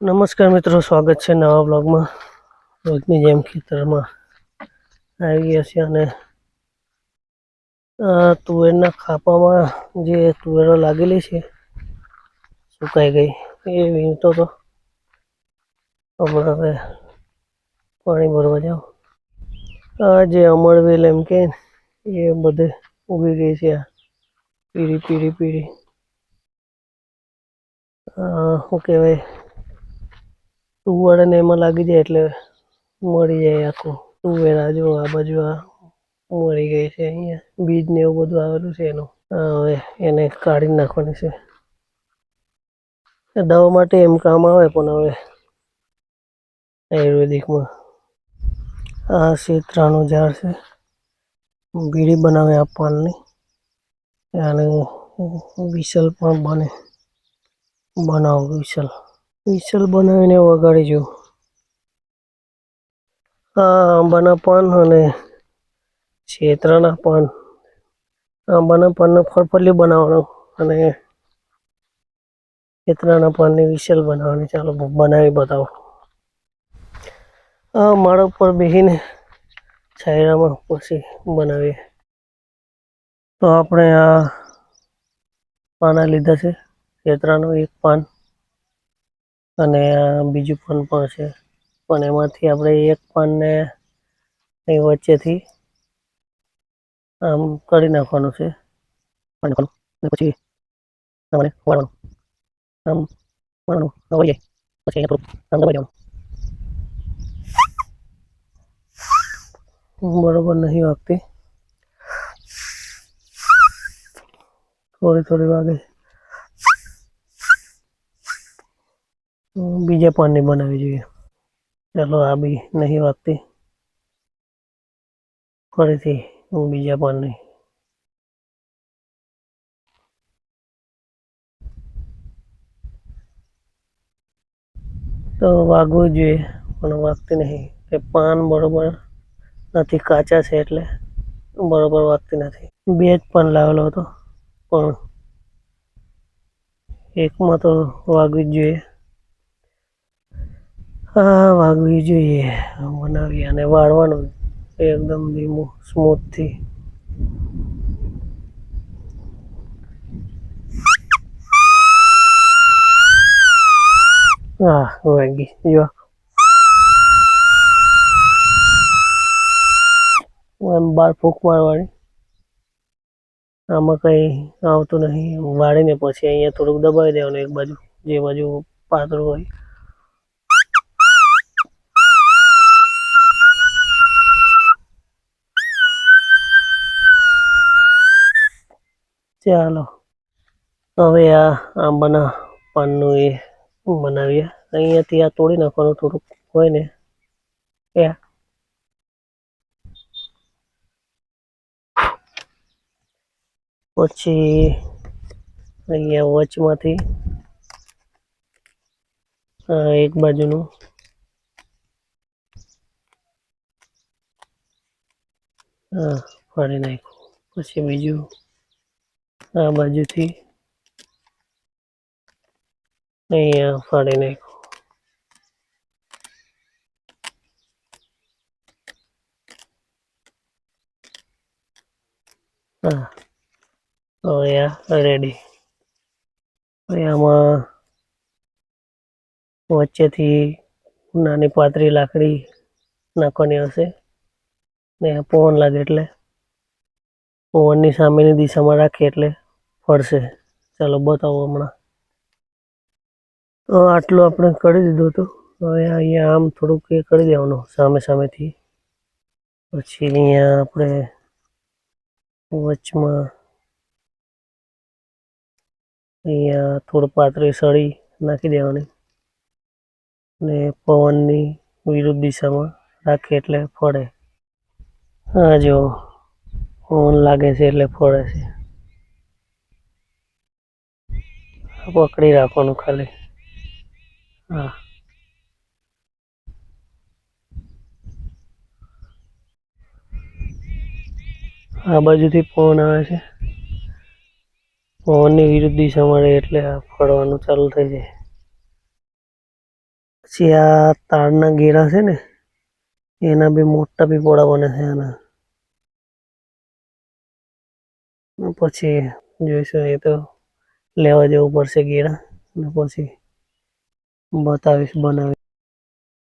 નમસ્કાર મિત્રો, સ્વાગત છે નવા બ્લોગમાં રોજની જેમ ખેતરમાં આવી ગયા છે અને તુવેરના ખાપામાં જે તુવેરો લાગેલી છે, સુકાઈ ગઈ. એ વીણતો તો. હમણાં હવે પાણી ભરવા જાઉં. આ જે અમરવેલ એમ કે એ બધે ઉગી ગઈ છે આ પીરી પીરી આ શું કહેવાય? તુવર ને એમાં લાગી જાય એટલે મળી જાય આખું. તુવેર આજુ આ બાજુ આ મળી ગઈ છે અહીંયા. બીજ ને એવું બધું આવેલું છે એનું. હવે એને કાઢી નાખવાની છે. દવા માટે એમ કામ આવે પણ હવે આયુર્વેદિકમાં. આ શેતરાનું ઝાડ છે. બીડી બનાવે આ પાનની અને વિસલ પણ બને. બનાવો વિસલ વિસલ બનાવીને વગાડીજો. આ આંબાના પાન અને છેતરાના પાન. આંબાના પાનનો ફળફળી બનાવવાનો અને છેતરાના પાનની વિસલ બનાવવાની. ચાલો બનાવી બતાવો. આ માળા ઉપર બેસીને છાયરામાં પછી બનાવીએ. તો આપણે આ પાના લીધા છે. છેતરાનું એક પાન. અને બીજું પાન પણ છે. પણ એમાંથી આપણે એક પાનને અહીં વચ્ચેથી આમ કરી નાખવાનું છે. પછી આમ વાળવાનું. વળી બરોબર નહીં વાગતી. થોડી થોડી વાગે. છે. બીજા પાનની બનાવવી જોઈએ. ચાલો આ બી નહીં વાગતી. ફરીથી હું બીજા પાનની. તો વાગવું જોઈએ, પણ વાગતી નહીં. કે પાન બરોબર નથી, કાચા છે એટલે બરોબર વાગતી નથી. બે જ પાન લાવેલો હતો, પણ એકમાં તો વાગવી જ જોઈએ. હા, વાગવી જોઈએ. બનાવી અને વાળવાનું એકદમ ધીમું, સ્મૂથથી. હા, વાગી. જો. એમ બાર ફૂંક મારવાની. આમાં કંઈ આવતું નહીં. વાળીને પછી અહીંયા થોડુંક દબાવી દેવાનું એક બાજુ, જે બાજુ પાતળું હોય. ચાલો. હવે આ આંબાના પાનનું એ બનાવીએ. અહીંયાથી આ તોડી નાખવાનું થોડુંક હોય ને. પછી અહીંયા વચમાંથી એક બાજુનું હા ફાડી નાખ્યું. પછી બીજું આ બાજુથી. અહીંયા ફાડી નાખ્યું હા, તો અહીંયા રેડી આમાં વચ્ચેથી નાની પાતળી લાકડી નાખવાની હશે. ને પવન લાગે એટલે. પવનની સામેની દિશામાં રાખીએ એટલે ફરશે. ચાલો બતાવો હમણાં. આટલું આપણે કરી દીધું હતું. હવે અહીંયા આમ થોડુંક એ કરી દેવાનું સામે સામેથી. પછી અહીંયા આપણે વચમાં અહીંયા થોડું પાતળી સળી નાખી દેવાની. ને પવનની વિરુદ્ધ દિશામાં રાખીએ એટલે ફળે હા, જો. પવન લાગે છે એટલે ફળે છે. પકડી રાખવાનું ખાલી. હા. આ બાજુથી પવન આવે છે. પવનની વિરુદ્ધ દિશા મળે એટલે આ ફળવાનું ચાલુ થઈ જાય. પછી આ તારના ગેરા છે ને, એના બી મોટા પીપોળા બને છે આના. પછી જોઈશું એ તો લેવા જવું પડશે ગેડા પછી બતાવીશ બનાવી